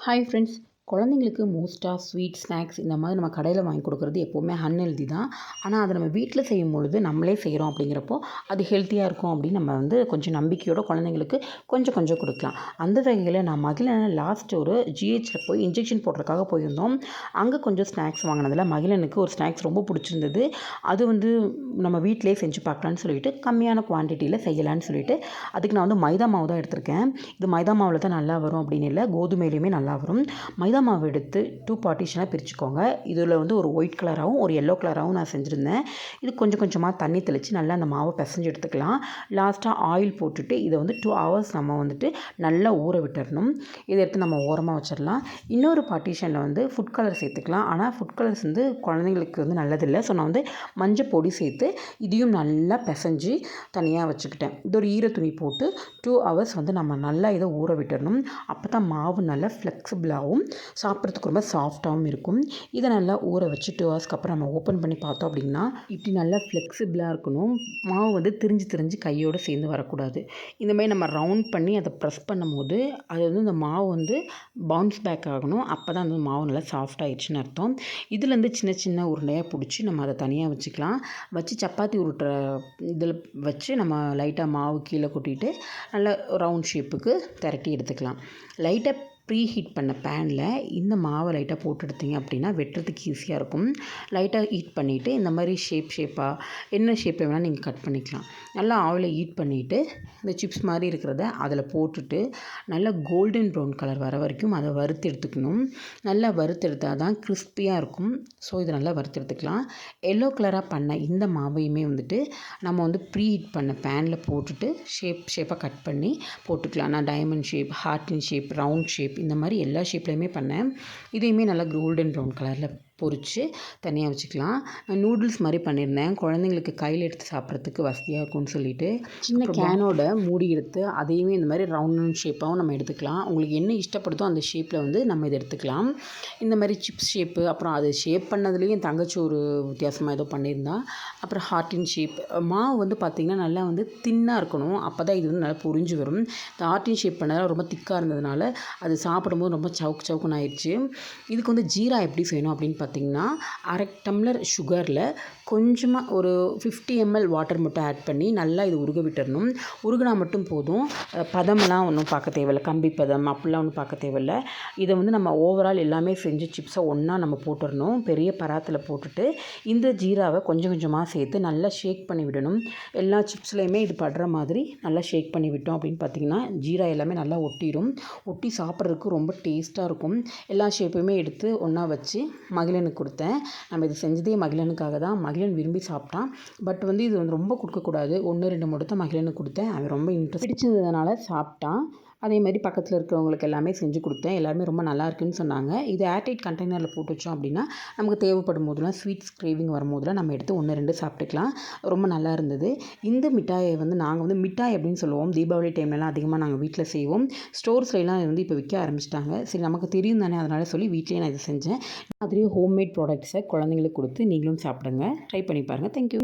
Hi friends குழந்தைங்களுக்கு மோஸ்ட்டாக sweet snacks இந்த மாதிரி நம்ம கடையில் வாங்கி கொடுக்குறது எப்போவுமே அன்ஹெல்தி தான். ஆனால் அதை நம்ம வீட்டில் செய்யும் பொழுது நம்மளே செய்கிறோம் அப்படிங்கிறப்போ அது ஹெல்த்தியாக இருக்கும் அப்படின்னு நம்ம வந்து கொஞ்சம் நம்பிக்கையோட குழந்தைங்களுக்கு கொஞ்சம் கொஞ்சம் கொடுக்கலாம். அந்த வகையில் நான் மகிழனை லாஸ்ட் ஒரு ஜிஹெச்சில் போய் இன்ஜெக்ஷன் போடுறதுக்காக போயிருந்தோம். அங்கே கொஞ்சம் ஸ்நாக்ஸ் வாங்கினதில் மகிழனுக்கு ஒரு ஸ்நாக்ஸ் ரொம்ப பிடிச்சிருந்தது. அது வந்து நம்ம வீட்டிலே செஞ்சு பார்க்கலான்னு சொல்லிட்டு கம்மியான குவான்டிட்டியில் செய்யலான்னு சொல்லிட்டு அதுக்கு நான் வந்து மைதா மாவு தான் எடுத்திருக்கேன். இது மைதா மாவில் தான் நல்லா வரும் அப்படின்னு இல்லை கோதுமையிலையுமே நல்லா வரும். மைதா மாவு எடுத்து டூ பார்ட்டிஷனாக பிரிச்சுக்கோங்க. இதில் வந்து ஒரு ஒயிட் கலராகவும் ஒரு எல்லோ கலராகவும் நான் செஞ்சுருந்தேன். இது கொஞ்சம் கொஞ்சமாக தண்ணி தெளித்து நல்லா அந்த மாவை பிசைஞ்சு எடுத்துக்கலாம். லாஸ்ட்டாக ஆயில் போட்டுட்டு இதை வந்து டூ ஹவர்ஸ் நம்ம வந்துட்டு நல்லா ஊற விட்டுறணும். இதை எடுத்து நம்ம ஓரமாக வச்சிடலாம். இன்னொரு பார்ட்டிஷனில் வந்து ஃபுட் கலர் சேர்த்துக்கலாம். ஆனால் ஃபுட் கலர்ஸ் வந்து குழந்தைங்களுக்கு வந்து நல்லதில்லை. ஸோ நான் வந்து மஞ்சள் பொடி சேர்த்து இதையும் நல்லா பிசைஞ்சு தனியாக வச்சுக்கிட்டேன். இது ஒரு ஈர துணி போட்டு டூ ஹவர்ஸ் வந்து நம்ம நல்லா இதை ஊற விட்டுறணும். அப்போ தான் மாவு நல்லா ஃப்ளெக்சிபிளாகவும் சாப்பிட்றதுக்கு ரொம்ப சாஃப்டாகவும் இருக்கும். இதை நல்லா ஊற வச்சு டூ ஹவர்ஸ்க்கு அப்புறம் நம்ம ஓப்பன் பண்ணி பார்த்தோம் அப்படின்னா இப்படி நல்லா ஃப்ளெக்சிபிளாக இருக்கணும். மாவு வந்து திரிஞ்சு திரிஞ்சு கையோடு சேர்ந்து வரக்கூடாது. இந்த மாதிரி நம்ம ரவுண்ட் பண்ணி அதை ப்ரெஸ் பண்ணும்போது அது வந்து இந்த மாவு வந்து பவுன்ஸ் பேக் ஆகணும். அப்போ தான் அந்த மாவு நல்லா சாஃப்ட் ஆயிடுச்சுன்னு அர்த்தம். இதுலேருந்து சின்ன சின்ன உருண்டையாக பிடிச்சி நம்ம அதை தனியாக வச்சுக்கலாம். வச்சு சப்பாத்தி உருட்டுற இதில் வச்சு நம்ம லைட்டாக மாவு கீழே கொட்டிட்டு நல்லா ரவுண்ட் ஷேப்புக்கு திரட்டி எடுத்துக்கலாம். லைட்டாக ப்ரீ ஹீட் பண்ண பேனில் இந்த மாவை லைட்டாக போட்டு எடுத்தீங்க அப்படின்னா வெட்டுறதுக்கு ஈஸியாக இருக்கும். லைட்டாக ஹீட் பண்ணிவிட்டு இந்த மாதிரி ஷேப் ஷேப்பாக என்ன ஷேப் வேணால் நீங்கள் கட் பண்ணிக்கலாம். நல்லா ஆயிலை ஹீட் பண்ணிவிட்டு இந்த சிப்ஸ் மாதிரி இருக்கிறத அதில் போட்டுட்டு நல்லா கோல்டன் ப்ரௌன் கலர் வர வரைக்கும் அதை வறுத்து எடுத்துக்கணும். நல்லா வறுத்து எடுத்தால் தான் கிறிஸ்பியாக இருக்கும். ஸோ இதை நல்லா வறுத்து எடுத்துக்கலாம். எல்லோ கலராக பண்ண இந்த மாவையுமே வந்துட்டு நம்ம வந்து ப்ரீ ஹீட் பண்ண பேனில் போட்டுட்டு ஷேப் ஷேப்பாக கட் பண்ணி போட்டுக்கலாம். நான் டைமண்ட் ஷேப் ஹார்ட்டின் ஷேப் ரவுண்ட் ஷேப் இந்த மாதிரி எல்லா ஷேப்லேயுமே பண்ணேன். இதையுமே நல்லா கோல்டன் ப்ரௌன் கலரில் பொரித்து தனியாக வச்சுக்கலாம். நூடுல்ஸ் மாதிரி பண்ணியிருந்தேன் குழந்தைங்களுக்கு கையில் எடுத்து சாப்பிட்றதுக்கு வசதியாக இருக்கும்னு சொல்லிட்டு. சின்ன கேனோட மூடி எடுத்து அதையுமே இந்த மாதிரி ரவுண்ட் ஷேப்பாகவும் நம்ம எடுத்துக்கலாம். உங்களுக்கு என்ன இஷ்டப்படுதோ அந்த ஷேப்பில் வந்து நம்ம இதை எடுத்துக்கலாம். இந்த மாதிரி சிப்ஸ் ஷேப்பு அப்புறம் அது ஷேப் பண்ணதுலேயும் தங்கச்சி ஒரு வித்தியாசமாக ஏதோ பண்ணியிருந்தா. அப்புறம் ஹார்ட்டின் ஷேப் மாவு வந்து பார்த்திங்கன்னா நல்லா வந்து தின்னாக இருக்கணும். அப்போ தான் இது வந்து நல்லா பொரிஞ்சு வரும். இந்த ஹார்ட்டின் ஷேப் பண்ணதால் ரொம்ப திக்காக இருந்ததுனால அது சாப்பிடும்போது ரொம்ப சவுக்கு சவுக்குன்னு ஆயிடுச்சு. இதுக்கு வந்து ஜீரா எப்படி செய்யணும் அப்படின்னு பார்த்திங்கன்னா அரை டம்ளர் சுகரில் கொஞ்சமாக ஒரு ஃபிஃப்டி எம்எல் வாட்டர் மட்டும் ஆட் பண்ணி நல்லா இது உருக விட்டுறணும். உருகினா மட்டும் போதும். பதமெல்லாம் ஒன்றும் பார்க்க தேவையில்ல. கம்பி பதம் அப்படிலாம் ஒன்றும் பார்க்க தேவையில்ல. இதை வந்து நம்ம ஓவரால் எல்லாமே செஞ்சு சிப்ஸை ஒன்றா நம்ம போட்டுடணும் பெரிய பராத்தில் போட்டுட்டு இந்த ஜீராவை கொஞ்சம் கொஞ்சமாக சேர்த்து நல்லா ஷேக் பண்ணி விடணும். எல்லா சிப்ஸ்லேயுமே இது படுற மாதிரி நல்லா ஷேக் பண்ணி விட்டோம் அப்படின்னு பார்த்திங்கன்னா ஜீரா எல்லாமே நல்லா ஒட்டிடும் ஒட்டி சாப்பிட்றதுக்கு ரொம்ப டேஸ்ட்டாக இருக்கும். எல்லா ஷேப்புமே எடுத்து ஒன்றா வச்சு மகிழனுக்கு கொடுத்தேன். நம்ம இது செஞ்சதே மகிழனுக்காக தான். மகிழன் விரும்பி சாப்பிட்டான். பட் வந்து இது வந்து ரொம்ப கொடுக்கக்கூடாது. ஒன்று ரெண்டு மட்டும் தான் மகிழனுக்கு கொடுத்தேன். அவன் ரொம்ப இன்ட்ரெஸ்ட் பிடிச்சிருந்ததுனால சாப்பிட்டான். அதே மாதிரி பக்கத்தில் இருக்கிறவங்களுக்கு எல்லாமே செஞ்சு கொடுத்தேன். எல்லாருமே ரொம்ப நல்லா இருக்குன்னு சொன்னாங்க. இது ஏர்டைட் கண்டெய்னரில் போட்டு வச்சோம் அப்படின்னா நமக்கு தேவைப்படும் போதெல்லாம் ஸ்வீட்ஸ் கிரேவிங் வரும்போதெல்லாம் நம்ம எடுத்து ஒன்று ரெண்டு சாப்பிட்டுக்கலாம். ரொம்ப நல்லா இருந்தது. இந்த மிட்டாயை வந்து நாங்கள் வந்து மிட்டாய் அப்படின்னு சொல்லுவோம். தீபாவளி டைம்லலாம் அதிகமாக நாங்கள் வீட்டில் செய்வோம். ஸ்டோர்ஸ்லாம் வந்து இப்போ விற்க ஆரம்பிச்சிட்டாங்க. சரி நமக்கு தெரியும் தானே அதனால் சொல்லி வீட்லேயே நான் இதை செஞ்சேன். மாதிரி ஹோம்மேட் ப்ராடக்ட்ஸை குழந்தைங்களுக்கு கொடுத்து நீங்களும் சாப்பிடுங்க. ட்ரை பண்ணி பாருங்கள் தேங்க்யூ